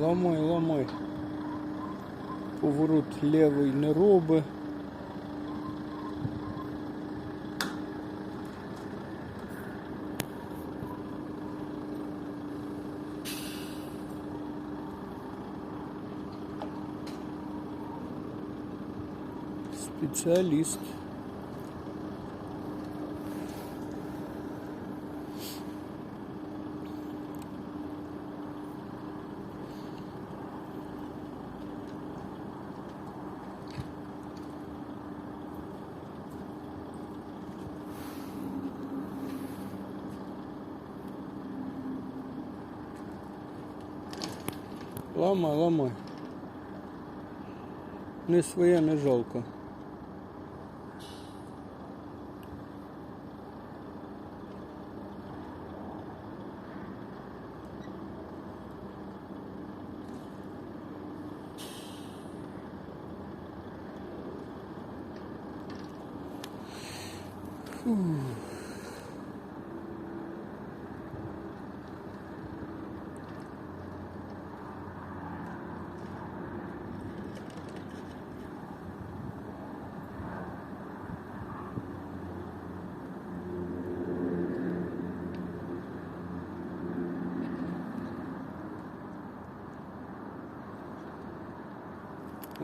Ламай, ламай. Поворот лівий не роби. Спеціаліст. Ламай, ламай. Не своє не жалко.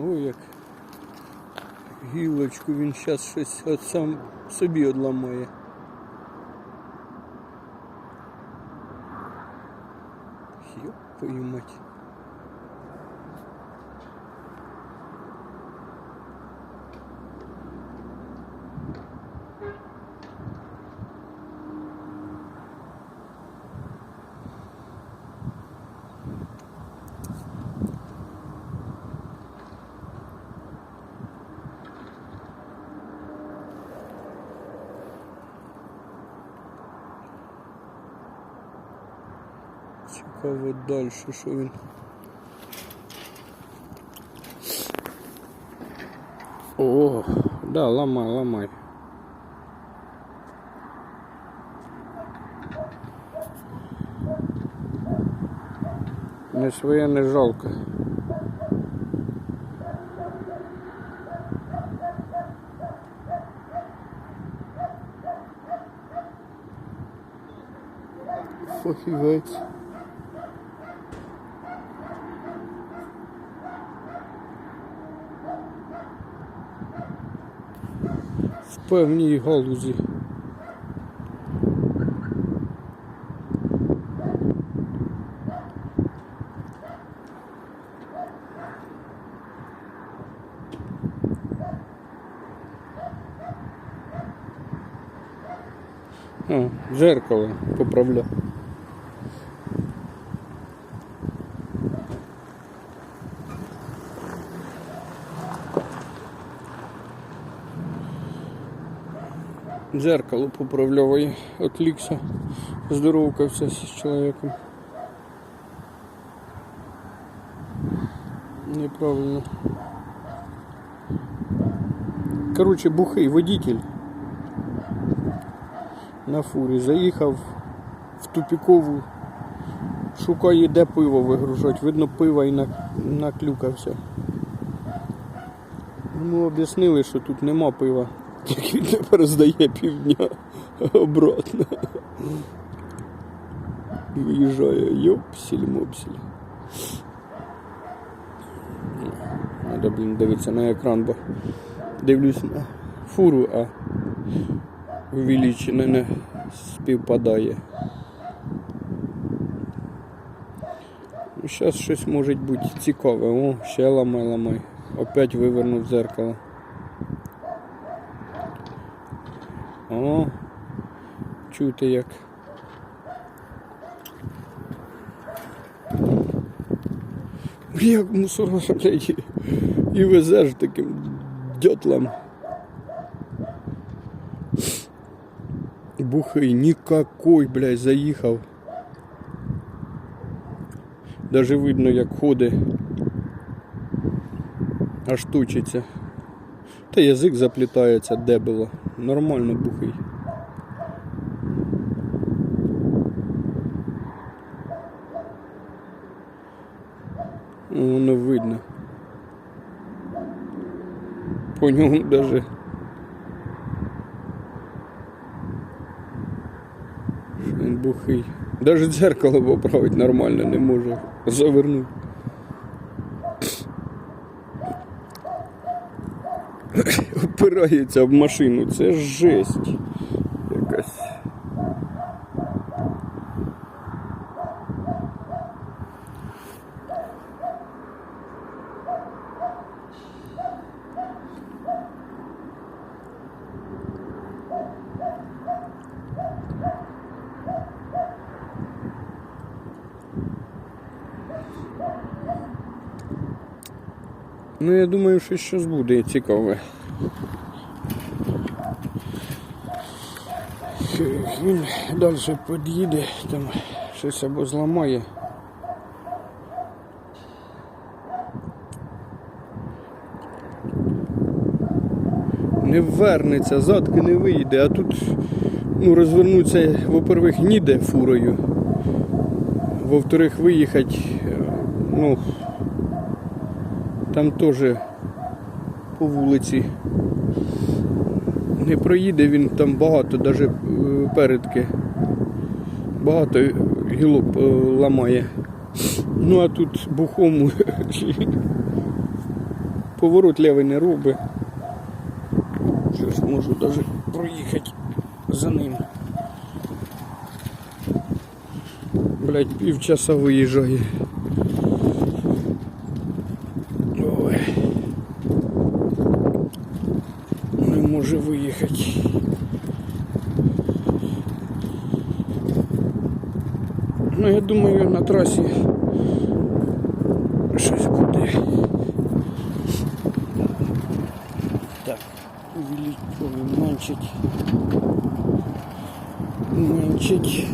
Ой, як гілочку він зараз щось от сам собі одламає. Йоп, мать. Цікаво далі, що він. О, да, ламай, ламай. Не своє не жалко. Фахівець. Певній галузі. О, зеркало поправляю. Зеркало поправляю. Отлікся. Здоровкався з чоловіком. Неправильно. Короче, бухий водитель на фурі заїхав в тупікову, шукає де пиво вигружати. Видно, пива і наклюкався. Йому об'яснили, що тут нема пива. Як він тепер здає півдня обратно. Виїжджає йопсіль-мопсіль. Треба, блін, дивитися на екран, бо дивлюсь на фуру, а увеличене не співпадає. Зараз щось може бути цікаве. О, ще ламай, ламай. Опять вивернув зеркало. О, чути як. Як мусора, блядь, і везеш таким дьотлом. Бухий, никакой, блядь, заїхав. Даже видно, як ходить. Аж тучиться. Та язик заплітається, дебило. Нормально бухий. Воно видно. По ньому даже. Він бухий. Даже дзеркало поправити нормально не може. Завернути. Опирається об машину. Це жесть. Якась. Ну, я думаю, що щось буде цікаве. Він далі під'їде, там щось або зламає. Не вернеться, задки не вийде, а тут ну, розвернуться, во-первых, ніде фурою. Во-вторых, виїхати, е, ну, там теж по вулиці не проїде він там багато, навіть передки. Багато гілок е, ламає. Ну а тут бухому поворот лівий не робить. Щось можу навіть проїхати за ним. Блять, півчаса виїжджає. може виїхати. Ну, я думаю, на трасі щось буде. Так, увеличить, уменьшить. Уменьшить.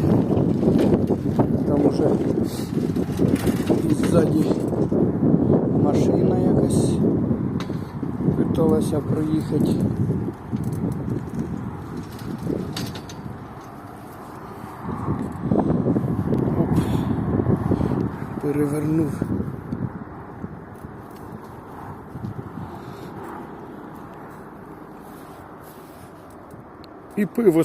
Там уже і ззаді машина якась питалася проїхати. Перевернув. І пиво